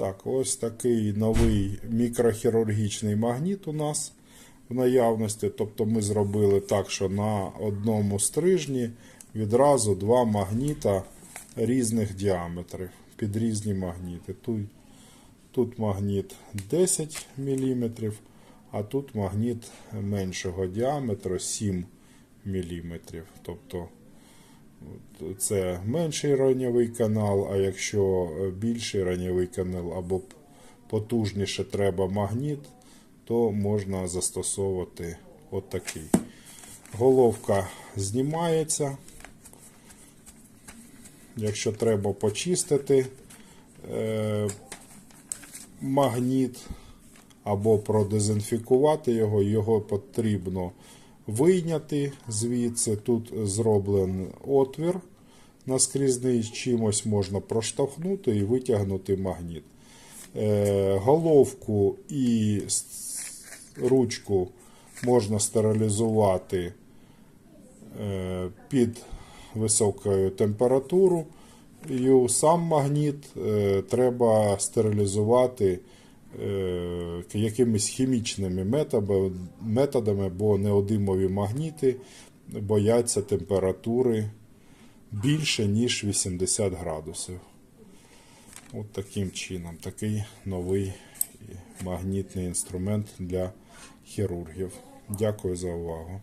Так, ось такий новий мікрохірургічний магніт у нас в наявності. Тобто ми зробили так, що на одному стрижні відразу два магніта різних діаметрів під різні магніти. Тут, тут магніт 10 мм, а тут магніт меншого діаметру 7 мм. Тобто це менший раньовий канал, а якщо е, більший раньовий канал або потужніше треба магніт, то можна застосовувати отакий. Головка знімається. Якщо треба почистити е, магніт або продезінфікувати його, його потрібно вийняти звідси. Тут зроблений отвір наскрізний, чимось можна проштовхнути і витягнути магніт. Е, головку і ручку можна стерилізувати е, під високою температурою. Сам магніт е, треба стерилізувати якимись хімічними методами, методами, бо неодимові магніти бояться температури більше, ніж 80 градусів. От таким чином, такий новий магнітний інструмент для хірургів. Дякую за увагу.